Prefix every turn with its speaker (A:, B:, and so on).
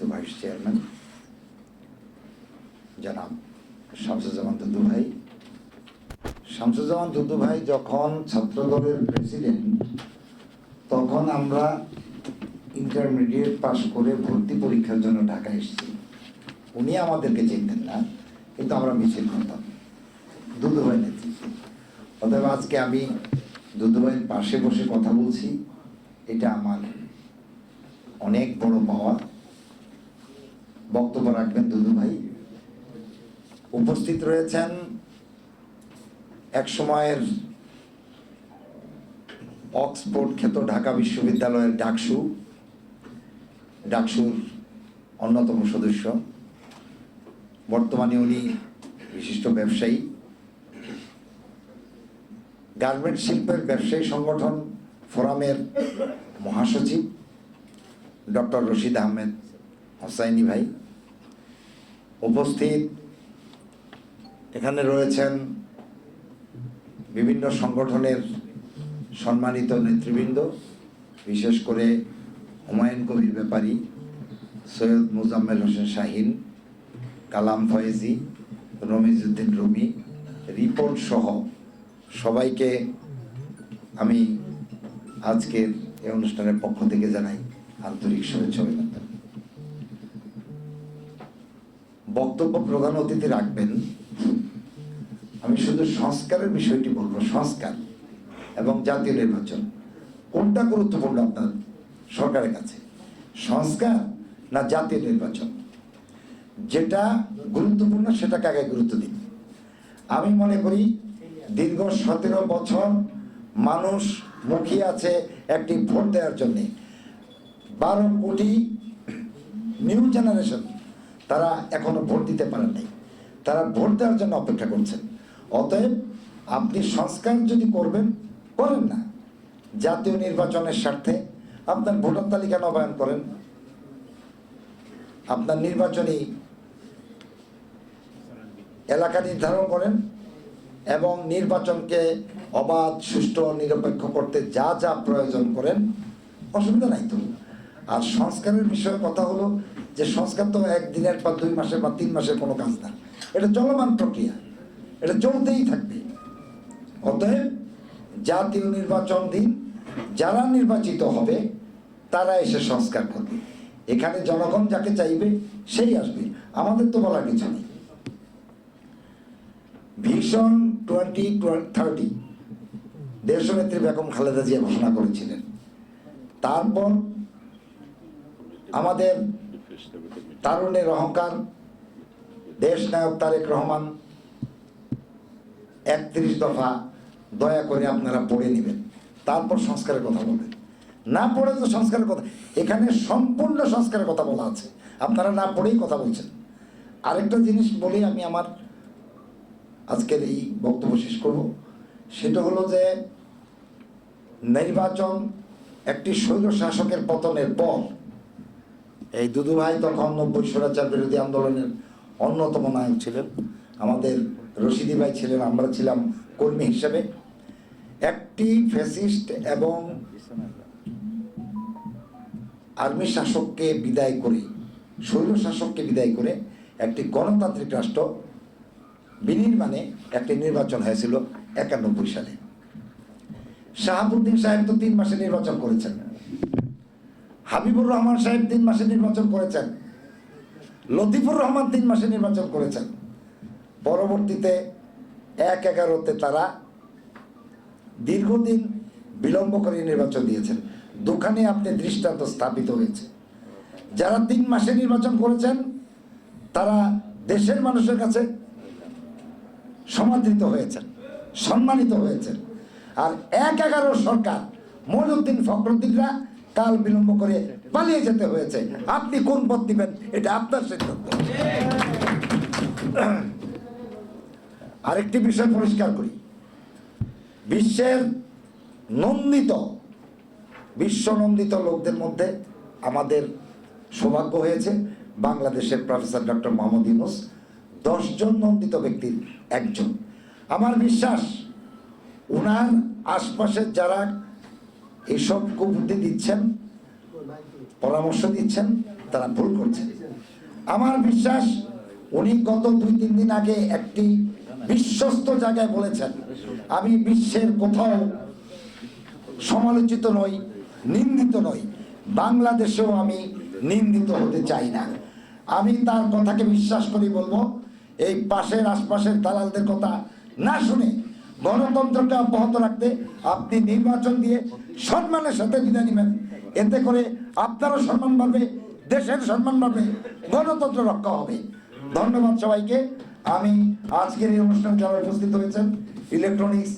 A: সম্মানিত vice chairman. জনাব শামসুজ্জামান দুদু ভাই। শামসুজ্জামান দুদু ভাই যখন ছাত্রদলের প্রেসিডেন্ট তখন আমরা ইন্টারমিডিয়েট পাশ করে ভর্তি পরীক্ষার জন্য ঢাকা এসেছি। উনি আমাদেরকে চিনতেন না, কিন্তু আমরা মিছিল করতাম। দুদু ভাই নেতৃত্বে। অতএব আজকে আমি দুদু ভাইয়ের পাশে বসে কথা বলছি। এটা আমার অনেক বড় পাওয়া। বক্তব্য রাখবেন দুদু ভাই। উপস্থিত রয়েছেন এক সময়ের অক্সফোর্ড খ্যাত ঢাকা বিশ্ববিদ্যালয়ের ডাকসু, ডাকসুর অন্যতম সদস্য। বর্তমানে উনি বিশিষ্ট ব্যবসায়ী। গার্মেন্ট শিল্পের ব্যবসায়ী সংগঠন ফোরামের মহাসচিব, ডক্টর রশিদ আহমেদ। হোসাইনি ভাই। উপস্থিত এখানে রয়েছেন বিভিন্ন সংগঠনের সম্মানিত নেতৃবৃন্দ, বিশেষ করে হুমায়ুন কবির ব্যাপারী, সৈয়দ মুজাম্মেল হোসেন শাহিন, কালাম ফয়েজি, রমিজউদ্দিন রুমি রিপোর্ট সহ সবাইকে আমি আজকের এই অনুষ্ঠানের পক্ষ থেকে জানাই আন্তরিক শুভেচ্ছা অভিনন্দন। বক্তব্য প্রধান অতিথি রাখবেন, আমি শুধু সংস্কারের বিষয়টি বলব, সংস্কার এবং জাতীয় নির্বাচন। কোনটা গুরুত্বপূর্ণ আপনার সরকারের কাছে? সংস্কার না জাতীয় নির্বাচন? যেটা গুরুত্বপূর্ণ সেটাকে আগে গুরুত্ব দিন। আমি মনে করি দীর্ঘ সতেরো বছর মানুষ মুখিয়ে আছে একটি ভোট দেওয়ার জন্যে। বারো কোটি নিউ জেনারেশন তারা এখনও ভোট দিতে পারেন নাই। তারা ভোট দেওয়ার জন্য অপেক্ষা করছেন। অতএব আপনি সংস্কার যদি করবেন, করেন না। জাতীয় নির্বাচনের স্বার্থে আপনার ভোটার তালিকা নবায়ন করেন। আপনার নির্বাচনী এলাকা নির্ধারণ করেন এবং নির্বাচনকে অবাধ, সুষ্ঠু নিরপেক্ষ করতে যা যা প্রয়োজন করেন, অসুবিধা নাই তো। আর সংস্কারের বিষয়ে কথা হলো যে সংস্কার তো একদিনের বা দুই মাসের বা তিন মাসের কোনো কাজ না। এটা চলমান প্রক্রিয়া। এটা চলতেই থাকবে। অতএব জাতীয় নির্বাচন দিন, যারা নির্বাচিত হবে, তারা এসে সংস্কার করবে। এখানে জনগণ যাকে চাইবে, সেই আসবে। আমাদের তো বলার কিছু নেই। ভীষণ টোয়েন্টি থার্টি। দেশনেত্রী বেগম খালেদা জিয়া ঘোষণা করেছিলেন। তারপর আমাদের তারুণের অহংকার, দেশ নায়ক তারেক রহমান, একত্রিশ দফা দয়া করে আপনারা পড়ে নেবেন। তারপর সংস্কারের কথা বলবেন। না পড়ে তো সংস্কারের কথা এখানে সম্পূর্ণ সংস্কারের কথা বলা আছে। আপনারা না পড়েই কথা বলছেন। আরেকটা জিনিস বলি আমি আমার আজকের এই বক্তব্য শেষ করব। সেটা হলো যে নির্বাচন একটি শৈল শাসকের পতনের পর এই দুদু ভাই তখন নব্বই স্বরাচার বিরোধী আন্দোলনের অন্যতম নায়ক ছিলেন। আমাদের রশিদি ভাই ছিলেন, আমরা ছিলাম কর্মী হিসেবে। একটি ফ্যাসিস্ট এবং আর্মি শাসককে বিদায় করে, শৈল শাসককে বিদায় করে একটি গণতান্ত্রিক রাষ্ট্র বিনির্মাণে একটি নির্বাচন হয়েছিল একানব্বই সালে। শাহাবুদ্দিন সাহেব তো তিন মাসে নির্বাচন করেছেন। হাবিবুর রহমান সাহেব তিন মাসে নির্বাচন করেছেন। লতিফুর রহমান তিন মাসে নির্বাচন করেছেন। পরবর্তীতে এক এগারোতে তারা দীর্ঘদিন বিলম্ব করে নির্বাচন দিয়েছেন। দোকানে আপনি দৃষ্টান্ত স্থাপিত হয়েছে। যারা তিন মাসে নির্বাচন করেছেন, তারা দেশের মানুষের কাছে সমাদৃত হয়েছেন, সম্মানিত হয়েছেন। আর এক এগারো সরকার, মইনুদ্দিন ফখরুদ্দিনরা কাল বিলম্ব করে পালিয়ে যেতে হয়েছে। আপনি কোন পথ দিবেন? এটা আপনার সিদ্ধান্ত। আরেকটি বিষয় পরিষ্কার করি। বিশ্বের নন্দিত, বিশ্বনন্দিত লোকদের মধ্যে আমাদের সৌভাগ্য হয়েছে। বাংলাদেশের প্রফেসর ডক্টর মোহাম্মদ ইউনুস, দশজন নন্দিত ব্যক্তির একজন। আমার বিশ্বাস ওনার আশপাশের যারা এইসব কুবুদ্ধি দিচ্ছেন, পরামর্শ দিচ্ছেন, তারা ভুল করছেন আমার বিশ্বাস, উনি গত দুই, তিন দিন আগে একটি বিশ্বস্ত জায়গায় বলেছেন, আমি বিশ্বের কোথাও সমালোচিত নই, নিন্দিত নই, বাংলাদেশেও আমি নিন্দিত হতে চাই না। আমি তার কথাকে বিশ্বাস করি বলব, এই পাশের আশপাশের দালালদের কথা না শুনে গণতন্ত্রকে অব্যাহত রাখতে আপনি নির্বাচন দিয়ে সম্মানের সাথে বিদায় নেবেন। এতে করে আপনারও সম্মান বাড়বে, দেশের সম্মান বাড়বে, গণতন্ত্র রক্ষা হবে। ধন্যবাদ সবাইকে। আমি আজকের এই অনুষ্ঠানে যারা উপস্থিত হয়েছেন ইলেকট্রনিক্স